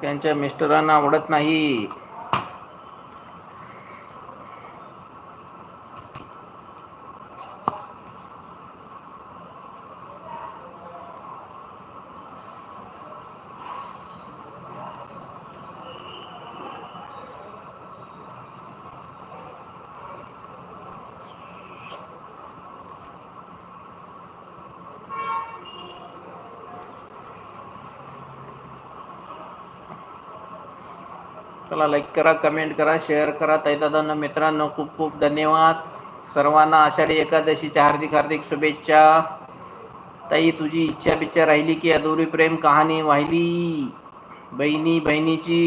त्यांच्या मिस्टरांना आवडत नाही. चला लाईक करा कमेंट करा शेअर करा. ताई मित्रांनो खूप खूप धन्यवाद. सर्वांना आषाढी एकादशीच्या हार्दिक हार्दिक शुभेच्छा. ताई तुझी इच्छा बिच्छा राहिली की अधुरी प्रेम कहाणी वाहिली बहिणी बहिणीची.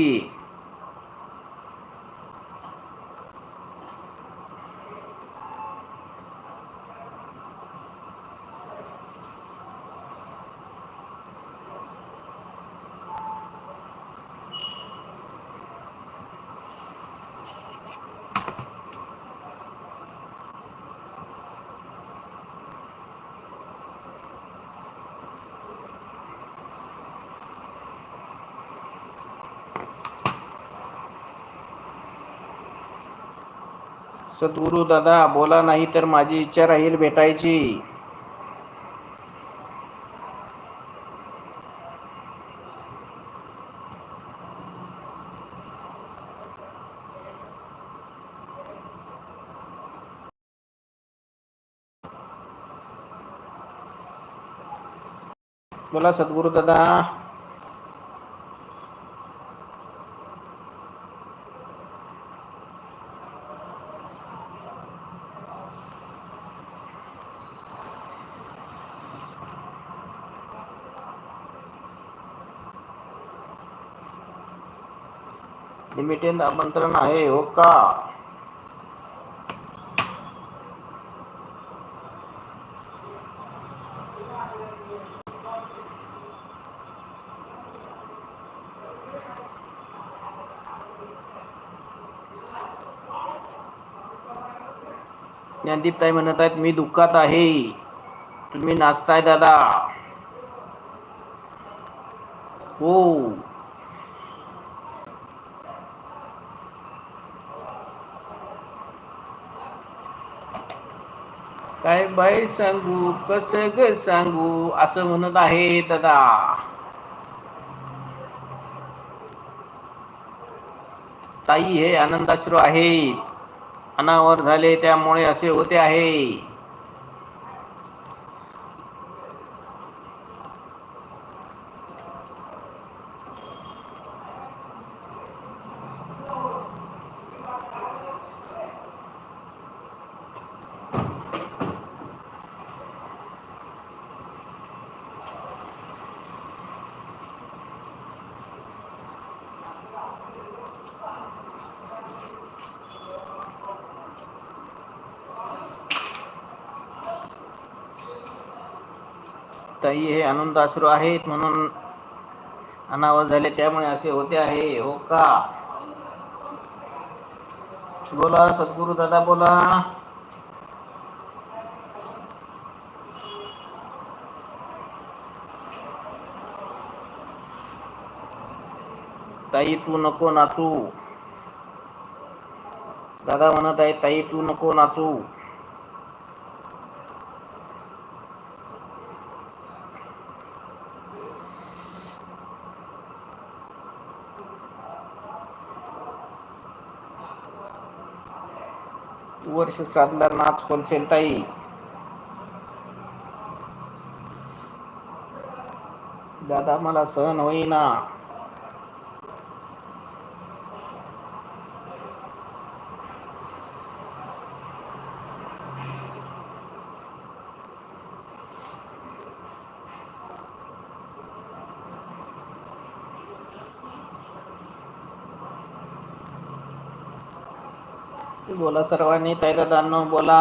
सद्गुरू दादा बोला नाही तर माझी इच्छा राहील भेटायची. बोला सद्गुरू दादा. लिमिटेड आमंत्रण आहे हो का? ज्ञानदीप ताई म्हणत आहेत मी दुःखात आहे. तुम्ही नाचताय दादा. हो. काय बाई सांगू कस ग सांगू? असं म्हणत आहे दादा ताई हे आनंदाश्रू आहेत. अनावर झाले त्यामुळे असे होते आहे. ताई हे आनंदाश्रू आहेत म्हणून अनावर झाले त्यामुळे असे होते आहे. हो का? बोला सद्गुरु दादा बोला. ताई तू नको नाचू. दादा म्हणत आहे ताई तू नको नाचू. वर्ष साधला नाच होलसेल ताई दादा मला सहन होईना. बोला सर्वांनी ताई बोला.